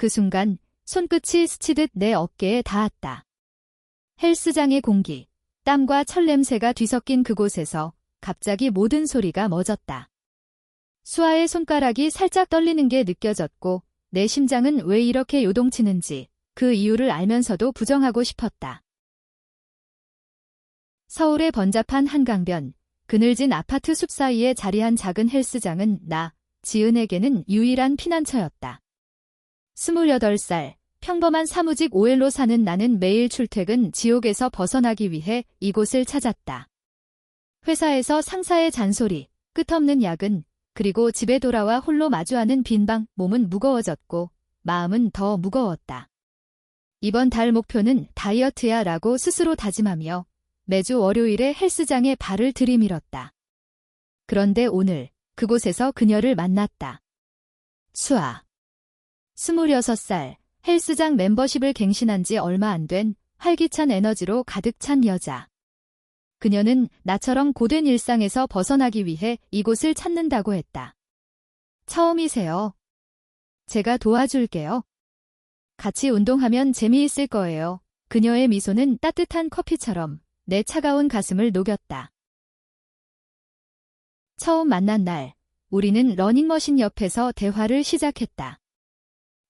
그 순간 손끝이 스치듯 내 어깨에 닿았다. 헬스장의 공기, 땀과 철 냄새가 뒤섞인 그곳에서 갑자기 모든 소리가 멎었다. 수아의 손가락이 살짝 떨리는 게 느껴졌고 내 심장은 왜 이렇게 요동치는지 그 이유를 알면서도 부정하고 싶었다. 서울의 번잡한 한강변, 그늘진 아파트 숲 사이에 자리한 작은 헬스장은 나, 지은에게는 유일한 피난처였다. 28살, 평범한 사무직 OL로 사는 나는 매일 출퇴근 지옥에서 벗어나기 위해 이곳을 찾았다. 회사에서 상사의 잔소리, 끝없는 야근, 그리고 집에 돌아와 홀로 마주하는 빈방, 몸은 무거워졌고, 마음은 더 무거웠다. 이번 달 목표는 다이어트야 라고 스스로 다짐하며 매주 월요일에 헬스장에 발을 들이밀었다. 그런데 오늘 그곳에서 그녀를 만났다. 수아. 26살, 헬스장 멤버십을 갱신한 지 얼마 안 된 활기찬 에너지로 가득 찬 여자. 그녀는 나처럼 고된 일상에서 벗어나기 위해 이곳을 찾는다고 했다. 처음이세요. 제가 도와줄게요. 같이 운동하면 재미있을 거예요. 그녀의 미소는 따뜻한 커피처럼 내 차가운 가슴을 녹였다. 처음 만난 날, 우리는 러닝머신 옆에서 대화를 시작했다.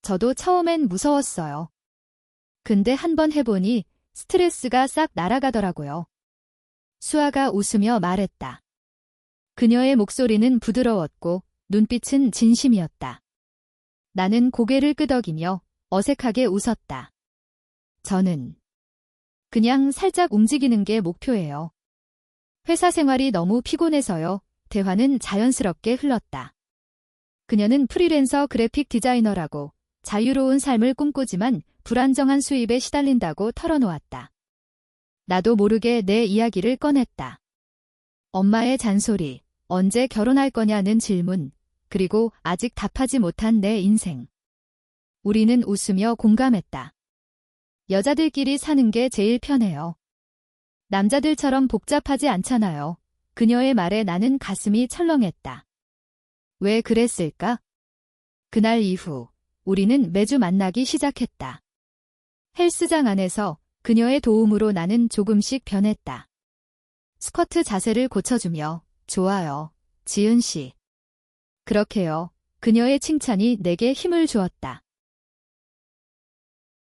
저도 처음엔 무서웠어요. 근데 한번 해보니 스트레스가 싹 날아가더라고요. 수아가 웃으며 말했다. 그녀의 목소리는 부드러웠고 눈빛은 진심이었다. 나는 고개를 끄덕이며 어색하게 웃었다. 저는 그냥 살짝 움직이는 게 목표예요. 회사 생활이 너무 피곤해서요. 대화는 자연스럽게 흘렀다. 그녀는 프리랜서 그래픽 디자이너라고 자유로운 삶을 꿈꾸지만 불안정한 수입에 시달린다고 털어놓았다. 나도 모르게 내 이야기를 꺼냈다. 엄마의 잔소리, 언제 결혼할 거냐는 질문, 그리고 아직 답하지 못한 내 인생. 우리는 웃으며 공감했다. 여자들끼리 사는 게 제일 편해요. 남자들처럼 복잡하지 않잖아요. 그녀의 말에 나는 가슴이 철렁했다. 왜 그랬을까? 그날 이후 우리는 매주 만나기 시작했다. 헬스장 안에서 그녀의 도움으로 나는 조금씩 변했다. 스쿼트 자세를 고쳐주며 좋아요, 지은 씨. 그렇게요. 그녀의 칭찬이 내게 힘을 주었다.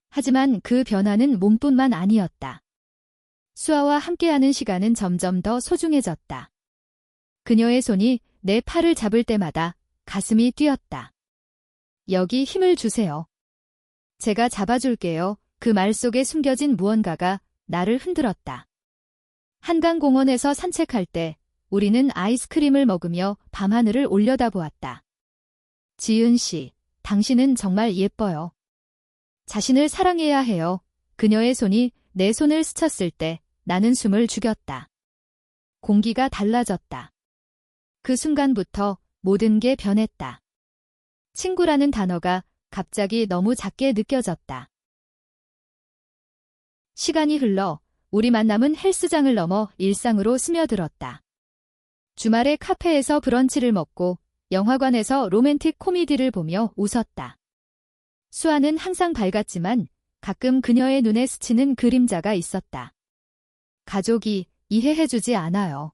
하지만 그 변화는 몸뿐만 아니었다. 수아와 함께하는 시간은 점점 더 소중해졌다. 그녀의 손이 내 팔을 잡을 때마다 가슴이 뛰었다. 여기 힘을 주세요. 제가 잡아줄게요. 그 말 속에 숨겨진 무언가가 나를 흔들었다. 한강공원에서 산책할 때 우리는 아이스크림을 먹으며 밤하늘을 올려다보았다. 지은 씨, 당신은 정말 예뻐요. 자신을 사랑해야 해요. 그녀의 손이 내 손을 스쳤을 때 나는 숨을 죽였다. 공기가 달라졌다. 그 순간부터 모든 게 변했다. 친구라는 단어가 갑자기 너무 작게 느껴졌다. 시간이 흘러 우리 만남은 헬스장을 넘어 일상으로 스며들었다. 주말에 카페에서 브런치를 먹고 영화관에서 로맨틱 코미디를 보며 웃었다. 수아는 항상 밝았지만 가끔 그녀의 눈에 스치는 그림자가 있었다. 가족이 이해해주지 않아요.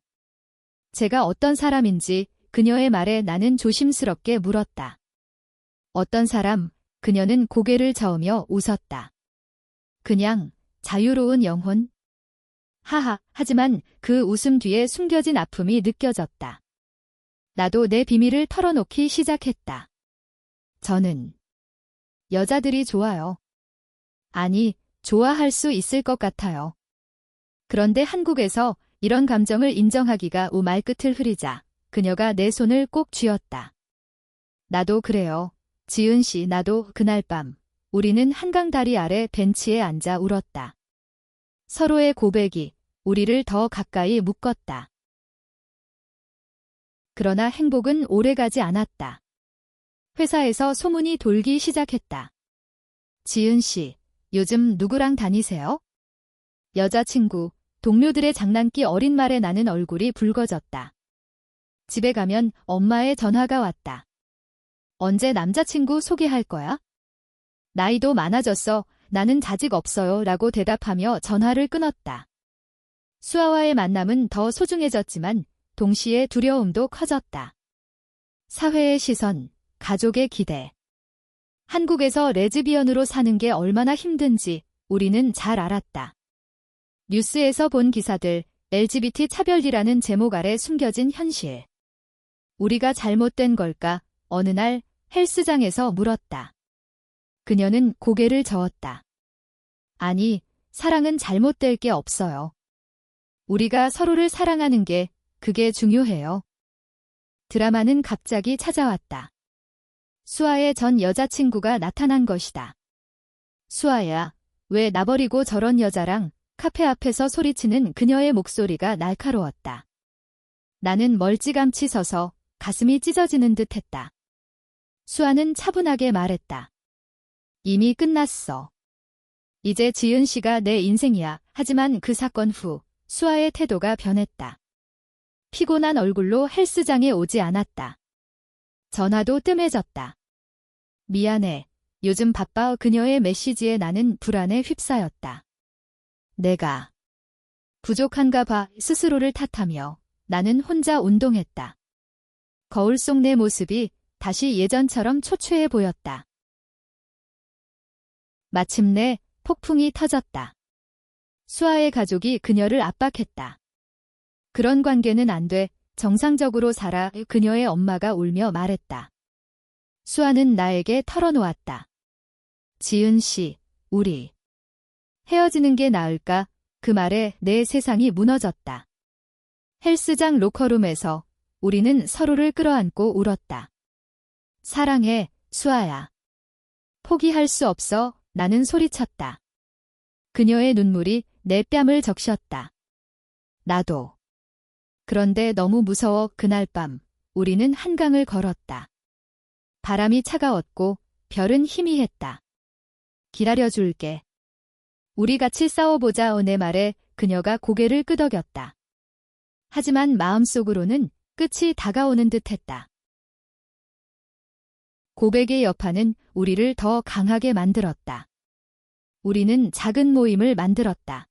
제가 어떤 사람인지 그녀의 말에 나는 조심스럽게 물었다. 어떤 사람, 그녀는 고개를 저으며 웃었다. 그냥 자유로운 영혼? 하하, 하지만 그 웃음 뒤에 숨겨진 아픔이 느껴졌다. 나도 내 비밀을 털어놓기 시작했다. 저는 여자들이 좋아요. 아니, 좋아할 수 있을 것 같아요. 그런데 한국에서 이런 감정을 인정하기가 우 말 끝을 흐리자 그녀가 내 손을 꼭 쥐었다. 나도 그래요. 지은 씨, 나도 그날 밤 우리는 한강 다리 아래 벤치에 앉아 울었다. 서로의 고백이 우리를 더 가까이 묶었다. 그러나 행복은 오래가지 않았다. 회사에서 소문이 돌기 시작했다. 지은 씨, 요즘 누구랑 다니세요? 여자친구, 동료들의 장난기 어린 말에 나는 얼굴이 붉어졌다. 집에 가면 엄마의 전화가 왔다. 언제 남자친구 소개할 거야? 나이도 많아졌어. 나는 자직 없어요. 라고 대답하며 전화를 끊었다. 수아와의 만남은 더 소중해졌지만 동시에 두려움도 커졌다. 사회의 시선, 가족의 기대. 한국에서 레즈비언으로 사는 게 얼마나 힘든지 우리는 잘 알았다. 뉴스에서 본 기사들, LGBT 차별이라는 제목 아래 숨겨진 현실. 우리가 잘못된 걸까? 어느 날 헬스장에서 물었다. 그녀는 고개를 저었다. 아니, 사랑은 잘못될 게 없어요. 우리가 서로를 사랑하는 게 그게 중요해요. 드라마는 갑자기 찾아왔다. 수아의 전 여자친구가 나타난 것이다. 수아야, 왜 나버리고 저런 여자랑 카페 앞에서 소리치는 그녀의 목소리가 날카로웠다. 나는 멀찌감치 서서 가슴이 찢어지는 듯 했다. 수아는 차분하게 말했다. 이미 끝났어. 이제 지은 씨가 내 인생이야. 하지만 그 사건 후 수아의 태도가 변했다. 피곤한 얼굴로 헬스장에 오지 않았다. 전화도 뜸해졌다. 미안해. 요즘 바빠 그녀의 메시지에 나는 불안에 휩싸였다. 내가 부족한가 봐 스스로를 탓하며 나는 혼자 운동했다. 거울 속 내 모습이 다시 예전처럼 초췌해 보였다. 마침내 폭풍이 터졌다. 수아의 가족이 그녀를 압박했다. 그런 관계는 안 돼. 정상적으로 살아. 그녀의 엄마가 울며 말했다. 수아는 나에게 털어놓았다. 지은 씨, 우리. 헤어지는 게 나을까? 그 말에 내 세상이 무너졌다. 헬스장 로커룸에서 우리는 서로를 끌어안고 울었다. 사랑해, 수아야. 포기할 수 없어, 나는 소리쳤다. 그녀의 눈물이 내 뺨을 적셨다. 나도. 그런데 너무 무서워 그날 밤 우리는 한강을 걸었다. 바람이 차가웠고 별은 희미했다. 기다려줄게. 우리 같이 싸워보자 내 말에 그녀가 고개를 끄덕였다. 하지만 마음속으로는 끝이 다가오는 듯했다. 고백의 여파는 우리를 더 강하게 만들었다. 우리는 작은 모임을 만들었다.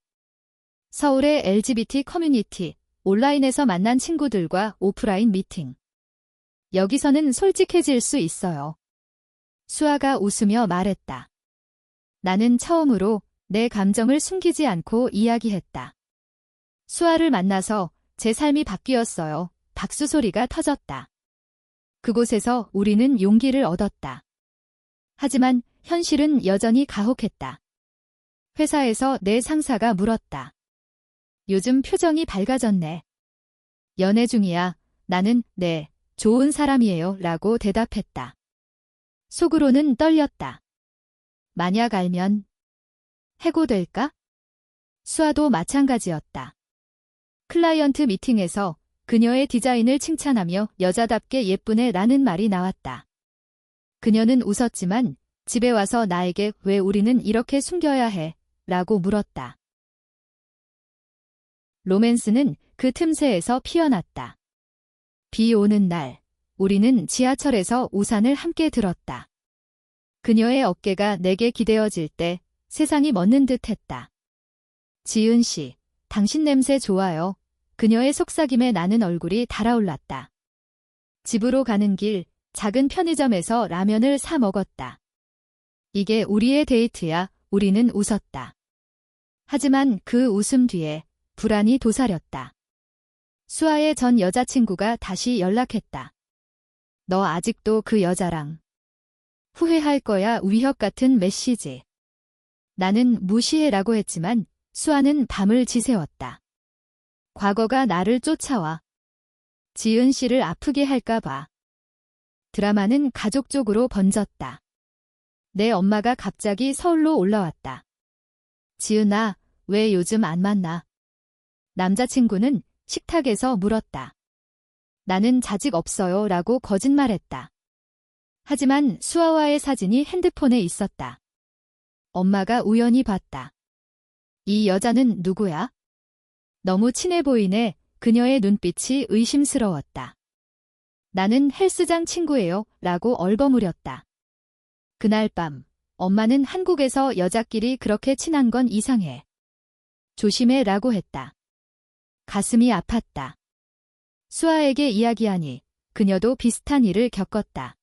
서울의 LGBT 커뮤니티, 온라인에서 만난 친구들과 오프라인 미팅. 여기서는 솔직해질 수 있어요. 수아가 웃으며 말했다. 나는 처음으로 내 감정을 숨기지 않고 이야기했다. 수아를 만나서 제 삶이 바뀌었어요. 박수 소리가 터졌다. 그곳에서 우리는 용기를 얻었다. 하지만 현실은 여전히 가혹했다. 회사에서 내 상사가 물었다. 요즘 표정이 밝아졌네. 연애 중이야. 나는 네, 좋은 사람이에요. 라고 대답했다. 속으로는 떨렸다. 만약 알면 해고될까? 수아도 마찬가지였다. 클라이언트 미팅에서 그녀의 디자인을 칭찬하며 여자답게 예쁘네 라는 말이 나왔다. 그녀는 웃었지만 집에 와서 나에게 왜 우리는 이렇게 숨겨야 해? 라고 물었다. 로맨스는 그 틈새에서 피어났다. 비 오는 날, 우리는 지하철에서 우산을 함께 들었다. 그녀의 어깨가 내게 기대어질 때 세상이 멎는 듯 했다. 지은 씨, 당신 냄새 좋아요. 그녀의 속삭임에 나는 얼굴이 달아올랐다. 집으로 가는 길, 작은 편의점에서 라면을 사 먹었다. 이게 우리의 데이트야, 우리는 웃었다. 하지만 그 웃음 뒤에 불안이 도사렸다. 수아의 전 여자친구가 다시 연락했다. 너 아직도 그 여자랑 후회할 거야 위협 같은 메시지. 나는 무시해라고 했지만 수아는 밤을 지새웠다. 과거가 나를 쫓아와. 지은 씨를 아프게 할까봐. 드라마는 가족 쪽으로 번졌다. 내 엄마가 갑자기 서울로 올라왔다. 지은아, 왜 요즘 안 만나? 남자친구는 식탁에서 물었다. 나는 자직 없어요 라고 거짓말했다. 하지만 수아와의 사진이 핸드폰에 있었다. 엄마가 우연히 봤다. 이 여자는 누구야? 너무 친해 보이네. 그녀의 눈빛이 의심스러웠다. 나는 헬스장 친구예요. 라고 얼버무렸다. 그날 밤, 엄마는 한국에서 여자끼리 그렇게 친한 건 이상해. 조심해 라고 했다. 가슴이 아팠다. 수아에게 이야기하니 그녀도 비슷한 일을 겪었다.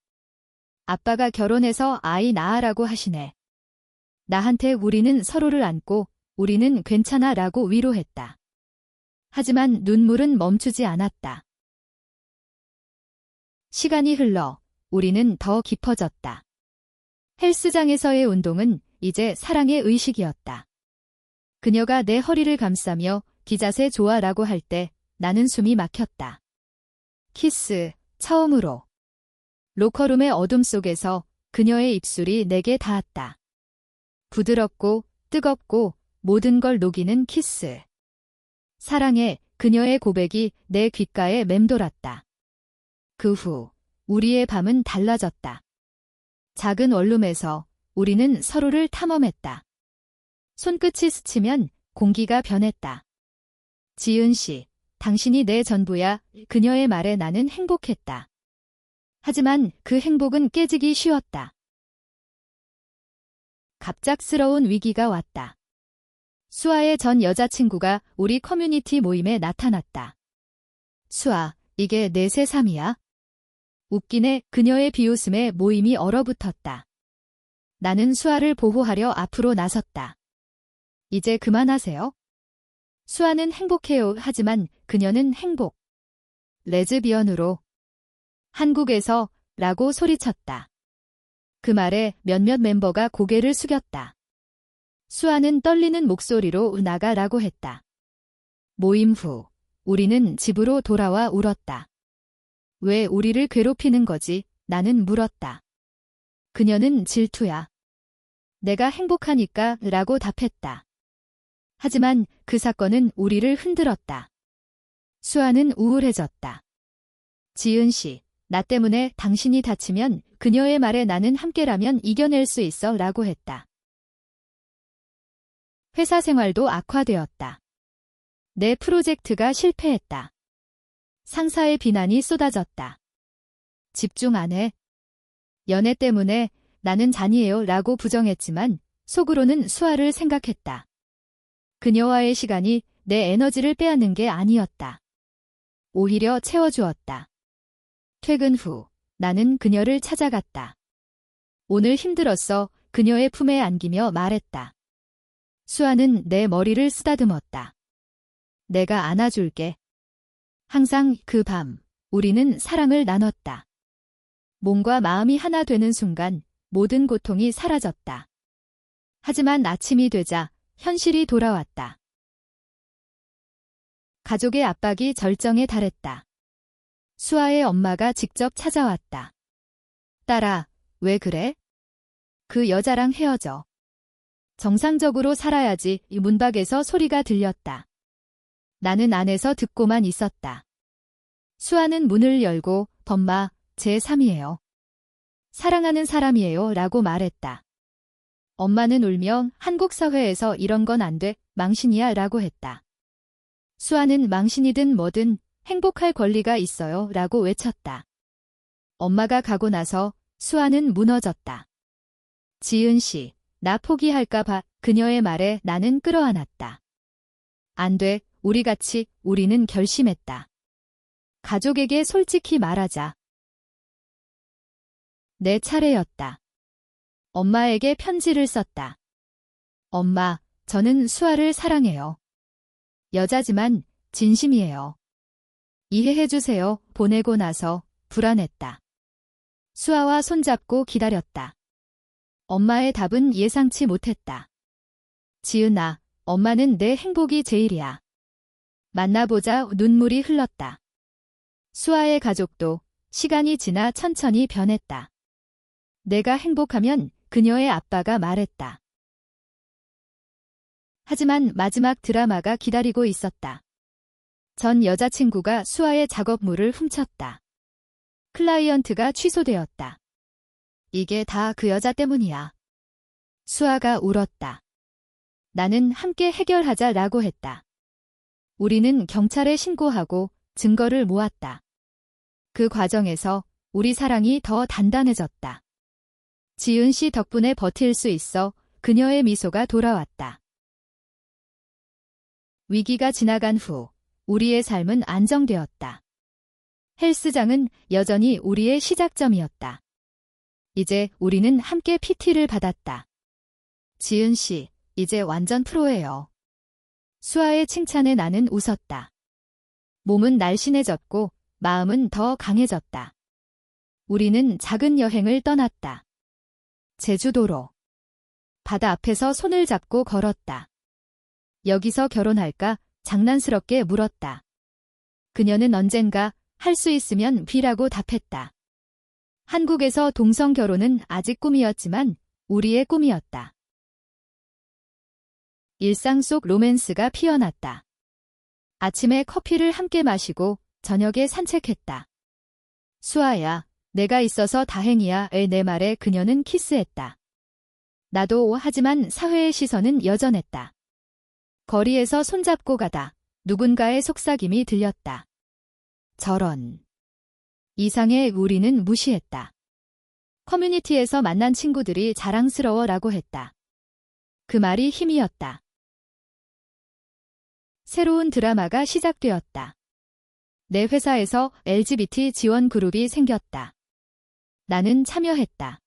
아빠가 결혼해서 아이 낳아라고 하시네. 나한테 우리는 서로를 안고 우리는 괜찮아 라고 위로했다. 하지만 눈물은 멈추지 않았다. 시간이 흘러 우리는 더 깊어졌다. 헬스장에서의 운동은 이제 사랑의 의식이었다. 그녀가 내 허리를 감싸며 기자세 좋아라고 할 때 나는 숨이 막혔다. 키스, 처음으로. 로커룸의 어둠 속에서 그녀의 입술이 내게 닿았다. 부드럽고 뜨겁고 모든 걸 녹이는 키스. 사랑해 그녀의 고백이 내 귓가에 맴돌았다. 그 후 우리의 밤은 달라졌다. 작은 원룸에서 우리는 서로를 탐험했다. 손끝이 스치면 공기가 변했다. 지은 씨, 당신이 내 전부야. 그녀의 말에 나는 행복했다. 하지만 그 행복은 깨지기 쉬웠다. 갑작스러운 위기가 왔다. 수아의 전 여자친구가 우리 커뮤니티 모임에 나타났다. 수아, 이게 내 새삼이야? 웃기네 그녀의 비웃음에 모임이 얼어붙었다. 나는 수아를 보호하려 앞으로 나섰다. 이제 그만하세요. 수아는 행복해요. 하지만 그녀는 행복. 레즈비언으로. 한국에서 라고 소리쳤다. 그 말에 몇몇 멤버가 고개를 숙였다. 수아는 떨리는 목소리로 나가라고 했다. 모임 후 우리는 집으로 돌아와 울었다. 왜 우리를 괴롭히는 거지? 나는 물었다. 그녀는 질투야. 내가 행복하니까 라고 답했다. 하지만 그 사건은 우리를 흔들었다. 수아는 우울해졌다. 지은 씨, 나 때문에 당신이 다치면 그녀의 말에 나는 함께라면 이겨낼 수 있어 라고 했다. 회사 생활도 악화되었다. 내 프로젝트가 실패했다. 상사의 비난이 쏟아졌다. 집중 안 해. 연애 때문에 나는 잔이에요 라고 부정했지만 속으로는 수아를 생각했다. 그녀와의 시간이 내 에너지를 빼앗는 게 아니었다. 오히려 채워주었다. 퇴근 후 나는 그녀를 찾아갔다. 오늘 힘들었어 그녀의 품에 안기며 말했다. 수아는 내 머리를 쓰다듬었다. 내가 안아줄게. 항상 그 밤, 우리는 사랑을 나눴다. 몸과 마음이 하나 되는 순간 모든 고통이 사라졌다. 하지만 아침이 되자 현실이 돌아왔다. 가족의 압박이 절정에 달했다. 수아의 엄마가 직접 찾아왔다. 딸아, 왜 그래? 그 여자랑 헤어져. 정상적으로 살아야지 이 문밖에서 소리가 들렸다. 나는 안에서 듣고만 있었다. 수아는 문을 열고 범마 제 3이에요. 사랑하는 사람이에요 라고 말했다. 엄마는 울며 한국 사회에서 이런 건 안 돼, 망신이야 라고 했다. 수아는 망신이든 뭐든 행복할 권리가 있어요 라고 외쳤다. 엄마가 가고 나서 수아는 무너졌다. 지은 씨, 나 포기할까 봐 그녀의 말에 나는 끌어안았다. 안 돼, 우리 같이, 우리는 결심했다. 가족에게 솔직히 말하자. 내 차례였다. 엄마에게 편지를 썼다. 엄마, 저는 수아를 사랑해요. 여자지만 진심이에요. 이해해주세요. 보내고 나서 불안했다. 수아와 손잡고 기다렸다. 엄마의 답은 예상치 못했다. 지은아, 엄마는 내 행복이 제일이야. 만나보자 눈물이 흘렀다. 수아의 가족도 시간이 지나 천천히 변했다. 내가 행복하면 그녀의 아빠가 말했다. 하지만 마지막 드라마가 기다리고 있었다. 전 여자친구가 수아의 작업물을 훔쳤다. 클라이언트가 취소되었다. 이게 다 그 여자 때문이야. 수아가 울었다. 나는 함께 해결하자 라고 했다. 우리는 경찰에 신고하고 증거를 모았다. 그 과정에서 우리 사랑이 더 단단해졌다. 지은 씨 덕분에 버틸 수 있어 그녀의 미소가 돌아왔다. 위기가 지나간 후 우리의 삶은 안정되었다. 헬스장은 여전히 우리의 시작점이었다. 이제 우리는 함께 PT를 받았다. 지은 씨, 이제 완전 프로예요. 수아의 칭찬에 나는 웃었다. 몸은 날씬해졌고 마음은 더 강해졌다. 우리는 작은 여행을 떠났다. 제주도로. 바다 앞에서 손을 잡고 걸었다. 여기서 결혼할까? 장난스럽게 물었다. 그녀는 언젠가 할 수 있으면 비라고 답했다. 한국에서 동성 결혼은 아직 꿈이었지만 우리의 꿈이었다. 일상 속 로맨스가 피어났다. 아침에 커피를 함께 마시고 저녁에 산책했다. 수아야, 내가 있어서 다행이야의 내 말에 그녀는 키스했다. 나도 하지만 사회의 시선은 여전했다. 거리에서 손잡고 가다 누군가의 속삭임이 들렸다. 저런. 이상의 우리는 무시했다. 커뮤니티에서 만난 친구들이 자랑스러워 라고 했다. 그 말이 힘이었다. 새로운 드라마가 시작되었다. 내 회사에서 LGBT 지원 그룹이 생겼다. 나는 참여했다.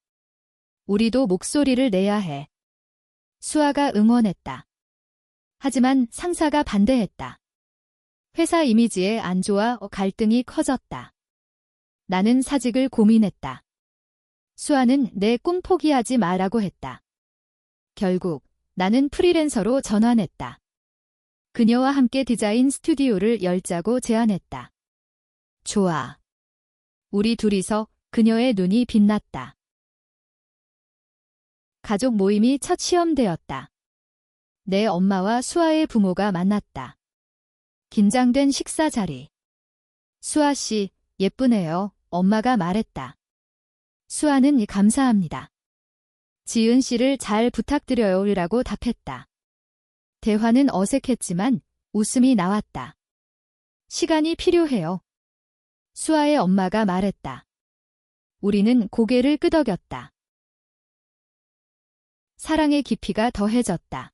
우리도 목소리를 내야 해. 수아가 응원했다. 하지만 상사가 반대했다. 회사 이미지에 안 좋아 갈등이 커졌다. 나는 사직을 고민했다. 수아는 내 꿈 포기하지 마라고 했다. 결국 나는 프리랜서로 전환했다. 그녀와 함께 디자인 스튜디오를 열자고 제안했다. 좋아. 우리 둘이서 그녀의 눈이 빛났다. 가족 모임이 첫 시험되었다. 내 엄마와 수아의 부모가 만났다. 긴장된 식사 자리. 수아 씨, 예쁘네요. 엄마가 말했다. 수아는 감사합니다. 지은 씨를 잘 부탁드려요. 라고 답했다. 대화는 어색했지만 웃음이 나왔다. 시간이 필요해요. 수아의 엄마가 말했다. 우리는 고개를 끄덕였다. 사랑의 깊이가 더해졌다.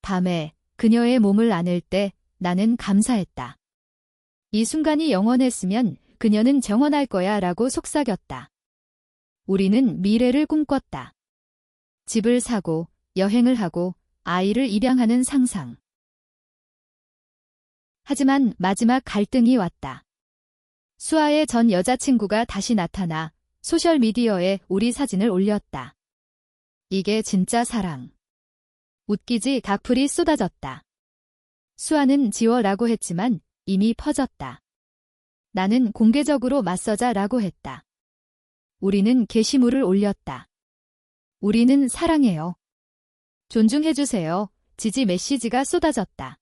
밤에 그녀의 몸을 안을 때 나는 감사했다. 이 순간이 영원했으면 그녀는 정원할 거야 라고 속삭였다. 우리는 미래를 꿈꿨다. 집을 사고 여행을 하고 아이를 입양하는 상상. 하지만 마지막 갈등이 왔다. 수아의 전 여자친구가 다시 나타나 소셜미디어에 우리 사진을 올렸다. 이게 진짜 사랑. 웃기지 각풀이 쏟아졌다. 수아는 지워라고 했지만 이미 퍼졌다. 나는 공개적으로 맞서자라고 했다. 우리는 게시물을 올렸다. 우리는 사랑해요. 존중해주세요. 지지 메시지가 쏟아졌다.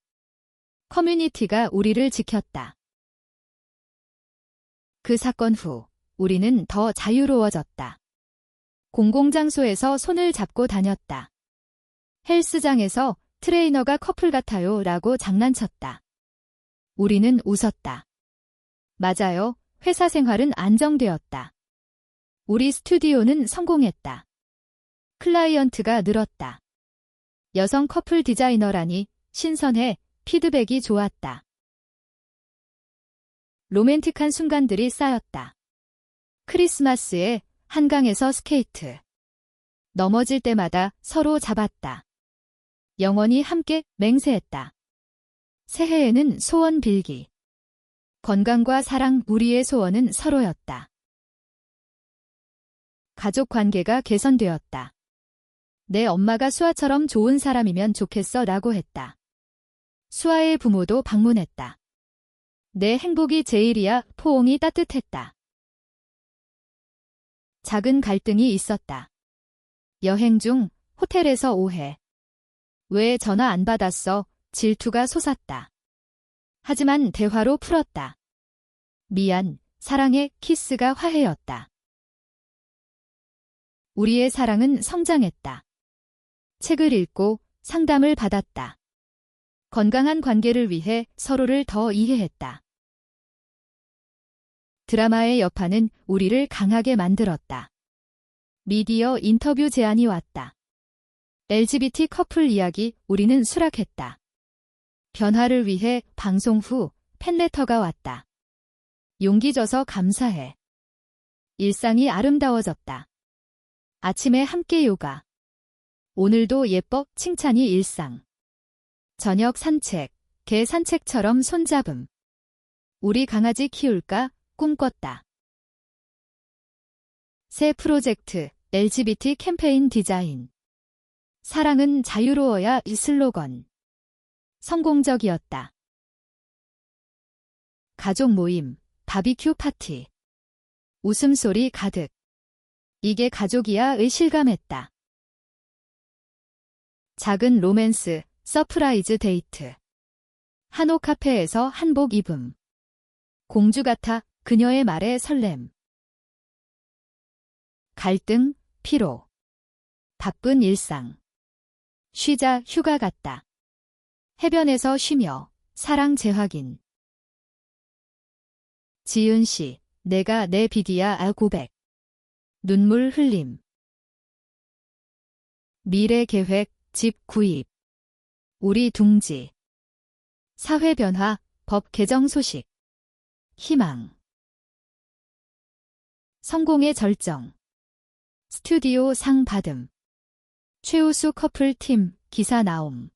커뮤니티가 우리를 지켰다. 그 사건 후 우리는 더 자유로워졌다. 공공장소에서 손을 잡고 다녔다. 헬스장에서 트레이너가 커플 같아요 라고 장난쳤다. 우리는 웃었다. 맞아요. 회사 생활은 안정되었다. 우리 스튜디오는 성공했다. 클라이언트가 늘었다. 여성 커플 디자이너라니 신선해 피드백이 좋았다. 로맨틱한 순간들이 쌓였다. 크리스마스에 한강에서 스케이트. 넘어질 때마다 서로 잡았다. 영원히 함께 맹세했다. 새해에는 소원 빌기. 건강과 사랑 우리의 소원은 서로였다. 가족 관계가 개선되었다. 내 엄마가 수아처럼 좋은 사람이면 좋겠어 라고 했다. 수아의 부모도 방문했다. 내 행복이 제일이야 포옹이 따뜻했다. 작은 갈등이 있었다. 여행 중 호텔에서 오해. 왜 전화 안 받았어? 질투가 솟았다. 하지만 대화로 풀었다. 미안, 사랑의 키스가 화해였다. 우리의 사랑은 성장했다. 책을 읽고 상담을 받았다. 건강한 관계를 위해 서로를 더 이해했다. 드라마의 여파는 우리를 강하게 만들었다. 미디어 인터뷰 제안이 왔다. LGBT 커플 이야기 우리는 수락했다. 변화를 위해 방송 후 팬레터가 왔다. 용기 줘서 감사해. 일상이 아름다워졌다. 아침에 함께 요가. 오늘도 예뻐 칭찬이 일상. 저녁 산책, 개 산책처럼 손잡음. 우리 강아지 키울까 꿈꿨다. 새 프로젝트 LGBT 캠페인 디자인. 사랑은 자유로워야 이 슬로건. 성공적이었다. 가족 모임, 바비큐 파티. 웃음소리 가득. 이게 가족이야 의 실감했다. 작은 로맨스, 서프라이즈 데이트. 한옥 카페에서 한복 입음. 공주 같아 그녀의 말에 설렘. 갈등, 피로. 바쁜 일상. 쉬자 휴가 갔다. 해변에서 쉬며 사랑 재확인. 지은 씨, 내가 내 비디야 아 고백. 눈물 흘림. 미래 계획, 집 구입. 우리 둥지. 사회 변화, 법 개정 소식. 희망. 성공의 절정. 스튜디오 상 받음. 최우수 커플 팀 기사 나옴.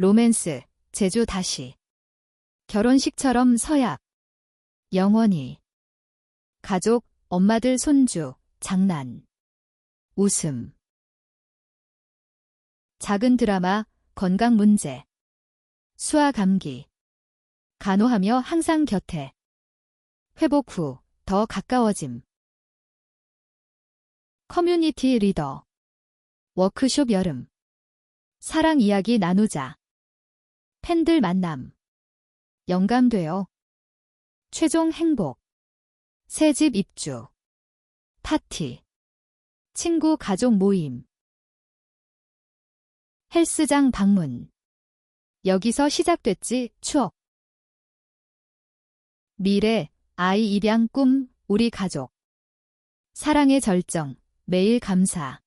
로맨스, 제주 다시. 결혼식처럼 서약. 영원히. 가족, 엄마들 손주, 장난. 웃음. 작은 드라마, 건강 문제. 수화 감기. 간호하며 항상 곁에. 회복 후, 더 가까워짐. 커뮤니티 리더. 워크숍 여름. 사랑 이야기 나누자. 팬들 만남. 영감되어. 최종 행복. 새 집 입주. 파티. 친구 가족 모임. 헬스장 방문. 여기서 시작됐지, 추억. 미래, 아이 입양 꿈, 우리 가족. 사랑의 절정, 매일 감사.